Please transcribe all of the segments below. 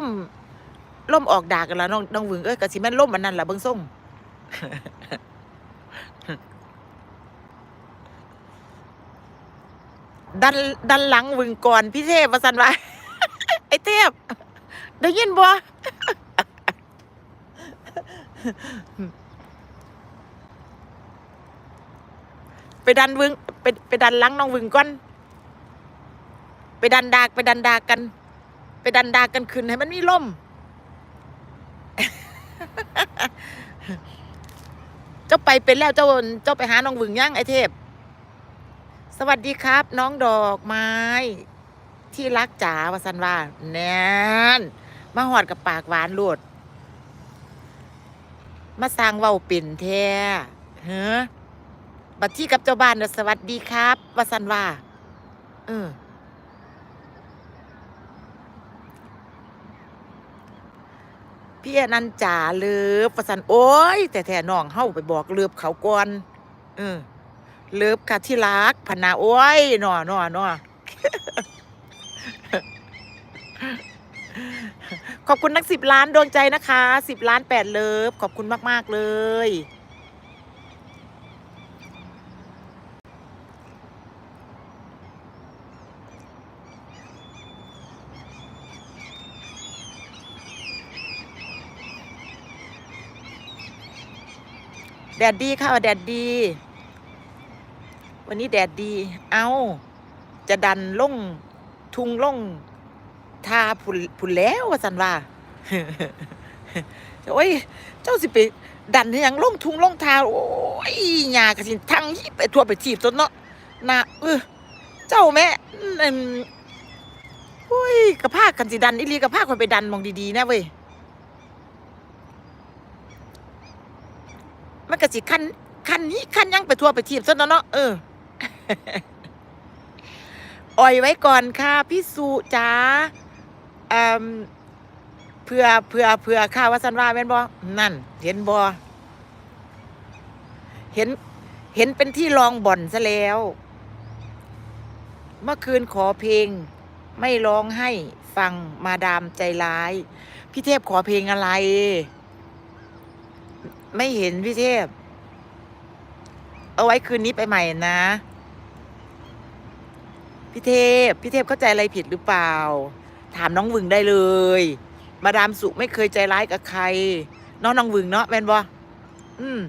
่มล่มออกดากันแล้วน้องน้องวึงเอ้ยกะสิแม่นล่มอันนั้นล่ะเบิ่งส่งดันดันหลังวึงก่อนพี่เทพว่าซั่นว่าไอ้เทพได้ยินบ่ไปดันวึงไปไปดันหลังน้องวึงก่อน ไปดันดากไปดันดากกัน ไปดันดากันขึ้นให้มันมีลมเจ้าไปเป็นแล้วเจ้าเจ้าไปหาน้องวึงย่างไอเทพ สวัสดีครับ น้องดอกไม้ ที่รักจ๋าวสันว่าแนนมาหอดกับปากหวานโลดมาสร้างเว้าเป็นแท้เฮ้อบัดที่กับเจ้าบ้านนะสวัสดีครับวสันว่าเออ พี่อนันจ่าเลิฟประสันโอ้ย แต่แท่น้องเฮาไปบอกเลิฟเขาก่อนเออเลิฟค่ะที่รักพนาโอ้ยหนอหนอนอขอบคุณนักสิบล้านดวงใจนะคะสิบล้านแปดเลิฟขอบคุณมาก ๆ เลย แดดดีค่ะแดดดี วันนี้แดดดี เอาจะดันล่งทุงล่งทาผุนผุนแล้วว่าสันว่าโอ้ย เจ้าสิไปดันยังล่งทุงล่งทา โอ้ยหยากระสิทั้งยี่ไปทั่วไปทีบต้นเนาะนะเออเจ้าแม่อืมโอ้ยกระพากันสิดันอีหลีกระพาคนไปดันมองดีๆนะเว้ย มันก็สิคันคันนี้คันยังไปทั่วไปทีบซะเนาะเนาะเอออ่อยไว้ก่อนค่ะพี่สุจ๋าเอ่มเพื่อเพื่อเพื่อข้าว่าสันว่าแม่นบ่นั่น เห็นบ่เห็นเห็นเป็นที่รองบ่อนซะแล้ว เมื่อคืนขอเพลง ไม่ร้องให้ฟังมาดามใจร้าย พี่เทพขอเพลงอะไร ไม่เห็นพี่เทพ เอาไว้คืนนี้ไปใหม่นะ พี่เทพ พี่เทพเข้าใจอะไรผิดหรือเปล่า ถามน้องวึงได้เลย มาดามสุไม่เคยใจร้ายกับใครน้องน้องวึงเนาะแมนบออืม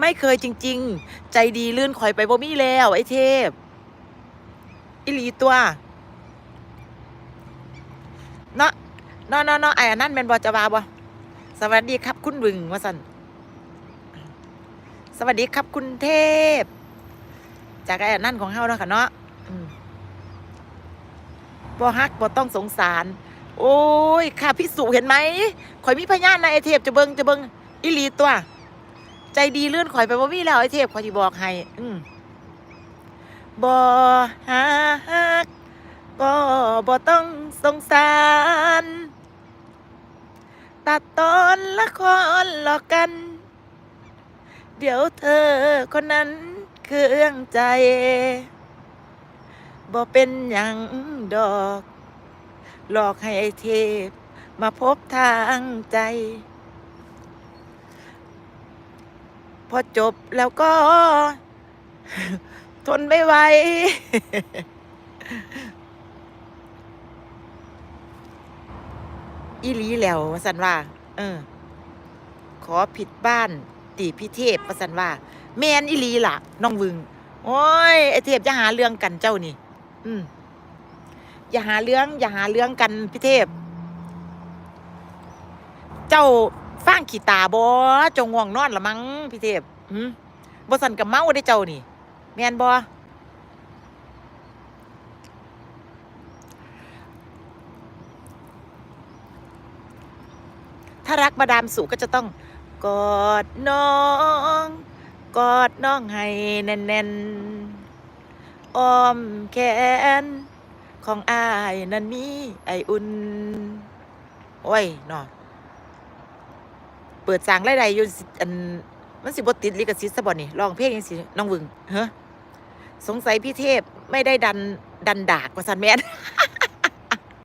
ไม่เคยจริง ๆ ใจดีลื่นข่อยไปบ่มีแล้ว ไอ้เทพ อิลีตัวเนาะเนาะเนาะเนาะไอ้อันนั่นแมนบอจะบาบอ สวัสดีครับคุณวึงว่าสันสวัสดีครับคุณเทพ จากไอ้นนั่นของเฮาเนาะค่ะเนาะบ่ฮักบ่ต้องสงสาร โอ้ย ค่ะพิสูจเห็นไหมข่อยมีพยานนะไอเทพจะเบิงจะเบิงอิลีตัว ใจดีเลื่อนข่อยไปบ่มีแล้วไอเทพข่อยสิบอกให้ อืมบ่ฮักก็บ่ต้องสงสาร ตัดตอนละครหลอกกัน เดี๋ยวเธอคนนั้นเครื่องใจบ่เป็นหยังดอก หลอกให้ไอเทพ มาพบทางใจ พอจบแล้วก็ ทนไม่ไหว อีลีแล้ววสันว่า เออ ขอผิดบ้านตีพิเทพวสันว่า แมนอีลีล่ะน้องวึง โอ้ยไอเทพจะหาเรื่องกันเจ้านี่ อืมอย่าหาเรื่องอย่าหาเรื่องกันพิเทพ เจ้าฟังขีตาบอจงง่วงนอนละมั้งพิเทพหืมบสันกับเมาได้เจ้านี่ แมนบอ ถ้ารักมาดามสุก็จะต้องกอดน้อง กอดน้องให้แน่นๆอ้อมแขน ของอายนั้นมีไออุ่น โอ้ยนาะเปิดสางรได้อยู่สิอันมันสิบติดลิขสิทธิ์ซะบ่นี่ร้องเพลงยังสิน้องวึงเฮ้สงสัยพี่เทพไม่ได้ดันดันดากว่าสันแมน